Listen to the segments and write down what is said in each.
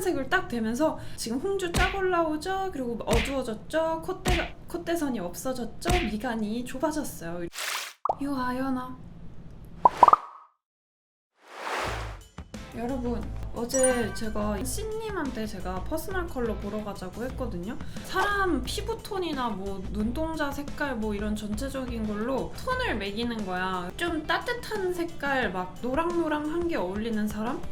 색을 딱 대면서 지금 홍주 쫙 올라오죠. 그리고 어두워졌죠. 콧대가 콧대선이 없어졌죠. 미간이 좁아졌어요. 유아연아. 여러분 어제 제가 씨님한테 제가 퍼스널 컬러 보러 가자고 했거든요. 사람 피부 톤이나 뭐 눈동자 색깔 뭐 이런 전체적인 걸로 톤을 매기는 거야. 좀 따뜻한 색깔 막 노랑노랑한 게 어울리는 사람?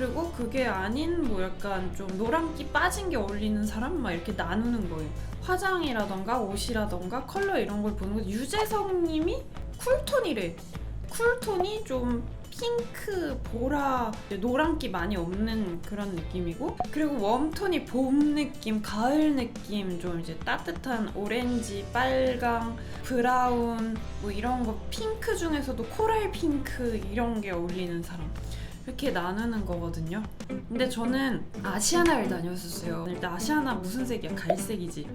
그리고 그게 아닌 뭐 약간 좀 노란기 빠진 게 어울리는 사람 막 이렇게 나누는 거예요. 화장이라던가 옷이라던가 컬러 이런 걸 보는 거 유재석님이 쿨톤이래. 쿨톤이 좀 핑크, 보라, 노란기 많이 없는 그런 느낌이고 그리고 웜톤이 봄 느낌, 가을 느낌 좀 이제 따뜻한 오렌지, 빨강, 브라운 뭐 이런 거 핑크 중에서도 코랄 핑크 이런 게 어울리는 사람 이렇게 나누는 거거든요. 근데 저는 아시아나를 다녔었어요. 일단 아시아나 무슨 색이야? 갈색이지.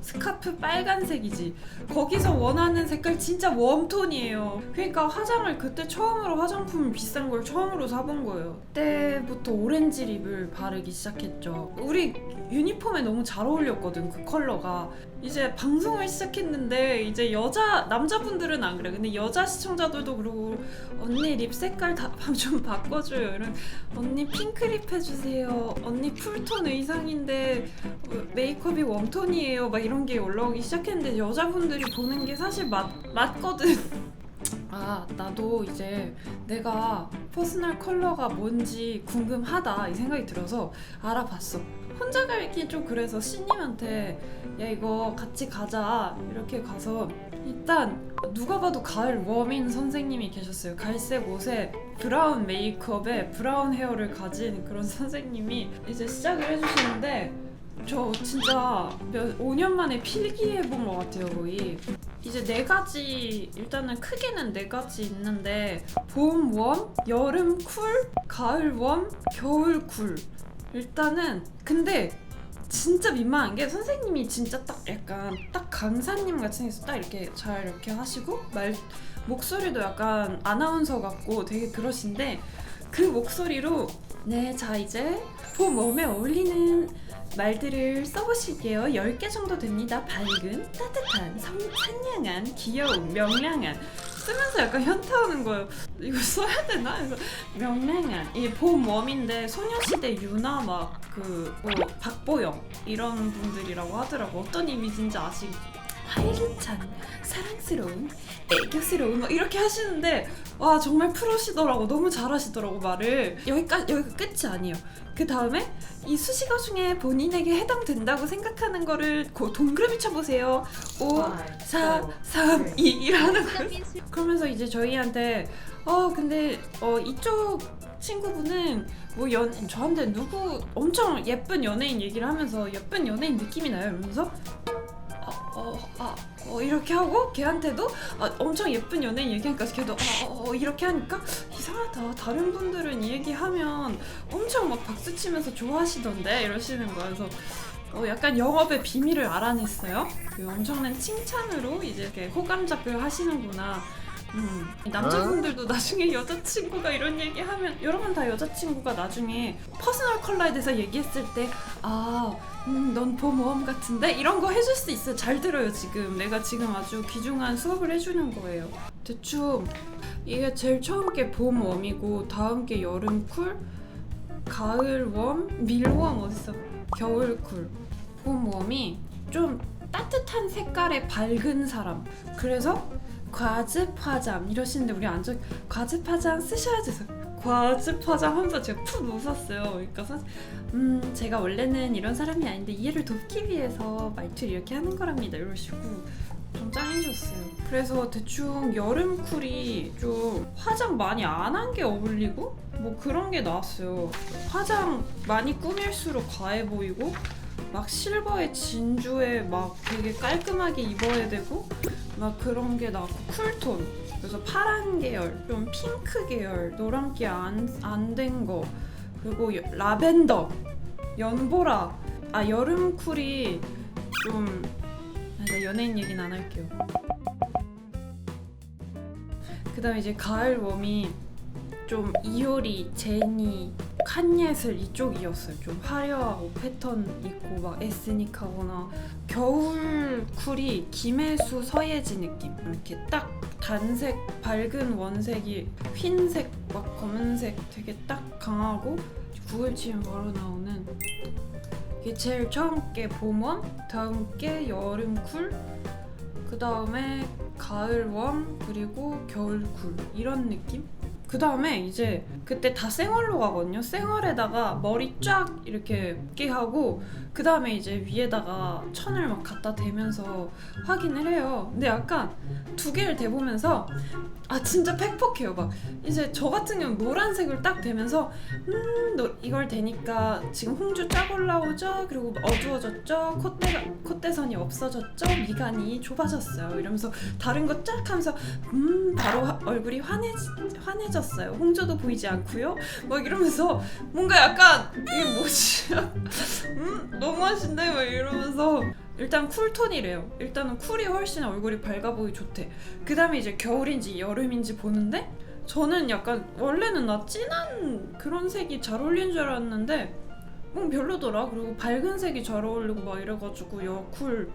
스카프 빨간색이지. 거기서 원하는 색깔 진짜 웜톤이에요. 그러니까 화장을 그때 처음으로 화장품 비싼 걸 처음으로 사본 거예요. 그때부터 오렌지 립을 바르기 시작했죠. 우리 유니폼에 너무 잘 어울렸거든 그 컬러가. 이제 방송을 시작했는데 이제 여자 남자분들은 안 그래. 근데 여자 시청자들도 그러고 언니 립 색깔 다 좀 바꿔줘요. 이런 언니 핑크 립 해주세요. 언니 쿨톤 의상인데 어, 메이크업이 웜톤이에요. 막 이런 게 올라오기 시작했는데 여자분들이 보는 게 사실 맞 맞거든. 아 나도 이제 내가 퍼스널 컬러가 뭔지 궁금하다 이 생각이 들어서 알아봤어. 혼자 가기 좀 그래서 씨님한테 야 이거 같이 가자. 이렇게 가서 일단 누가 봐도 가을 웜인 선생님이 계셨어요. 갈색 옷에 브라운 메이크업에 브라운 헤어를 가진 그런 선생님이 이제 시작을 해주시는데 저 진짜 몇 5년 만에 필기해본 것 같아요 거의. 이제 네 가지 일단은 크게는 네 가지 있는데 봄 웜, 여름 쿨, 가을 웜, 겨울 쿨 일단은 근데 진짜 민망한 게 선생님이 진짜 딱 약간 딱 강사님 같이 생겨서 딱 이렇게 잘 이렇게 하시고 말 목소리도 약간 아나운서 같고 되게 그러신데 그 목소리로 네 자 이제 봄 웜에 어울리는 말들을 써보실게요. 10개 정도 됩니다. 밝은 따뜻한 성, 상냥한 귀여운 명랑한 쓰면서 약간 현타 오는 거예요. 이거 써야 되나? 그래서 명랑한 이봄 웜인데 소녀시대 유나 막그 뭐 박보영 이런 분들이라고 하더라고. 어떤 이미지인지 아시 활기찬 사랑스러운 애교스러운 막 이렇게 하시는데 와 정말 프로시더라고. 너무 잘하시더라고 말을. 여기까지 여기가 끝이 아니에요. 그 다음에 이 수식어 중에 본인에게 해당된다고 생각하는 거를 고 동그라미 쳐보세요. 5 4 3 2 이라는 거예요 그러면서 이제 저희한테 어 근데 어 이쪽 친구분은 뭐 연 저한테 누구 엄청 예쁜 연예인 얘기를 하면서 예쁜 연예인 느낌이 나요 이러면서 어, 어, 아, 어, 이렇게 하고 걔한테도 아, 엄청 예쁜 연예인 얘기하니까 걔도 아, 어, 어, 이렇게 하니까 이상하다. 다른 분들은 이 얘기하면 엄청 막 박수 치면서 좋아하시던데 이러시는 거예요 그래서 어, 약간 영업의 비밀을 알아냈어요. 그 엄청난 칭찬으로 이제 이렇게 호감작을 하시는구나 음, 남자분들도 나중에 여자친구가 이런 얘기 하면 여러분 다 여자친구가 나중에 퍼스널 컬러에 대해서 얘기했을 때 아, 음, 넌 봄웜 같은데? 이런 거 해줄 수 있어요. 잘 들어요, 지금. 내가 지금 아주 귀중한 수업을 해주는 거예요. 대충 이게 제일 처음 게 봄웜이고 다음 게 여름 쿨, 가을 웜, 밀웜 어딨어? 겨울 쿨. 봄웜이 좀 따뜻한 색깔의 밝은 사람. 그래서 과즙 화장 이러시는데 우리 안전 과즙 화장 쓰셔야 돼서 과즙 화장 하면서 제가 푹 웃었어요. 그러니까 사실 음 제가 원래는 이런 사람이 아닌데 이해를 돕기 위해서 말투를 이렇게 하는 거랍니다. 이러시고 좀 짱이셨어요. 그래서 대충 여름 쿨이 좀 화장 많이 안 한 게 어울리고 뭐 그런 게 나왔어요. 화장 많이 꾸밀수록 과해 보이고 막 실버의 진주에 막 되게 깔끔하게 입어야 되고 막 그런 게 나왔고 쿨톤. 그래서 파란 계열 좀 핑크 계열 노란기 안안 된 거. 그리고 여- 라벤더 연보라. 아 여름 쿨이 좀 아, 나 연예인 얘기는 안 할게요. 그다음에 이제 가을 웜이 좀 이효리, 제니, 칸예슬 이쪽이었어요. 좀 화려하고 패턴 있고 막 에스닉하거나 겨울 쿨이 김혜수, 서예지 느낌 이렇게 딱 단색 밝은 원색이 흰색 막 검은색 되게 딱 강하고 구글 치면 바로 나오는 이게 제일 처음 게 봄원, 다음 게 여름 쿨, 그 다음에 가을 웜 그리고 겨울 쿨 이런 느낌? 그 다음에 이제 그때 다 생얼로 가거든요. 생얼에다가 머리 쫙 이렇게 끼 하고 그 다음에 이제 위에다가 천을 막 갖다 대면서 확인을 해요. 근데 약간 두 개를 대보면서 아 진짜 팩폭해요. 막 이제 저 같은 경우는 노란색을 딱 대면서 음 너, 이걸 대니까 지금 홍주 쫙 올라오죠. 그리고 어두워졌죠. 콧대가 콧대선이 없어졌죠. 미간이 좁아졌어요. 이러면서 다른 거 쫙 하면서 음 바로 화- 얼굴이 환해 환해졌 어요. 홍조도 보이지 않고요. 막 이러면서 뭔가 약간 이게 뭐지? 음 너무 하신데 막 이러면서 일단 쿨톤이래요. 일단은 쿨이 훨씬 얼굴이 밝아 보이 좋대. 그 다음에 이제 겨울인지 여름인지 보는데 저는 약간 원래는 나 진한 그런 색이 잘 어울리는 줄 알았는데 뭐 별로더라. 그리고 밝은 색이 잘 어울리고 막 이래가지고 여쿨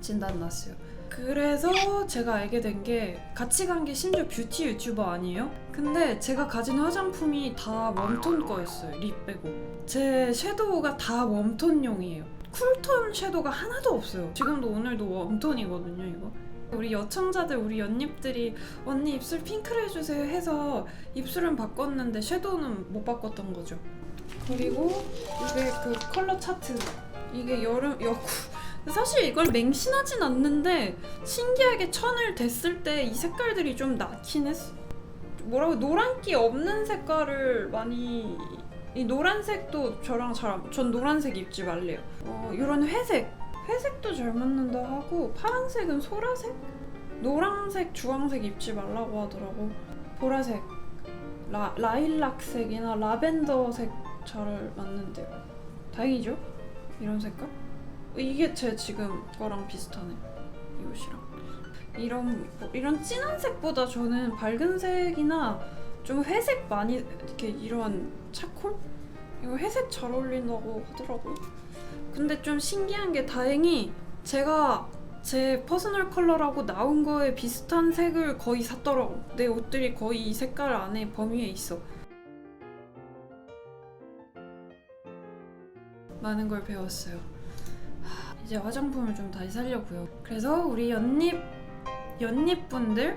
진단 났어요. 그래서 제가 알게 된 게 같이 간 게 심지어 뷰티 유튜버 아니에요? 근데 제가 가진 화장품이 다 웜톤 거였어요. 립 빼고. 제 섀도우가 다 웜톤용이에요. 쿨톤 섀도우가 하나도 없어요. 지금도 오늘도 웜톤이거든요, 이거. 우리 여청자들, 우리 연잎들이 언니 입술 핑크를 해주세요 해서 입술은 바꿨는데 섀도우는 못 바꿨던 거죠. 그리고 이게 그 컬러 차트. 이게 여름 여쿨. 사실 이걸 맹신하진 않는데 신기하게 천을 댔을 때 이 색깔들이 좀 나긴 했어. 뭐라고 노란기 없는 색깔을 많이 이 노란색도 저랑 잘전 노란색 입지 말래요. 어 이런 회색 회색도 잘 맞는다 하고 파란색은 소라색, 노란색, 주황색 입지 말라고 하더라고. 보라색, 라 라일락색이나 라벤더색 잘 맞는데요. 다행이죠? 이런 색깔? 이게 제 지금 거랑 비슷하네. 이 옷이랑. 이런 뭐 이런 진한 색보다 저는 밝은 색이나 좀 회색 많이 이렇게 이런 차콜 이거 회색 잘 어울린다고 하더라고요. 근데 좀 신기한 게 다행히 제가 제 퍼스널 컬러라고 나온 거에 비슷한 색을 거의 샀더라고. 내 옷들이 거의 이 색깔 안에 범위에 있어. 많은 걸 배웠어요. 하, 이제 화장품을 좀 다시 살려고요. 그래서 우리 연잎 연잎 분들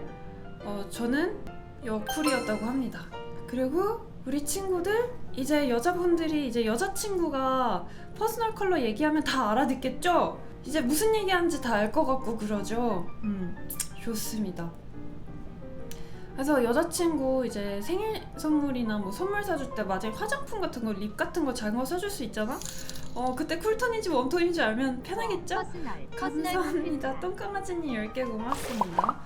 어, 저는 여쿨이었다고 합니다. 그리고 우리 친구들 이제 여자분들이 이제 여자친구가 퍼스널 컬러 얘기하면 다 알아듣겠죠? 이제 무슨 얘기하는지 다 알 것 같고 그러죠? 음, 좋습니다. 그래서 여자친구 이제 생일 선물이나 뭐 선물 사줄 때 마지막에 화장품 같은 거, 립 같은 거 작은 거 사줄 수 있잖아? 어, 그때 쿨톤인지 웜톤인지 알면 편하겠죠? 퍼스널 감사합니다. 똥강아지님 10개 고맙습니다.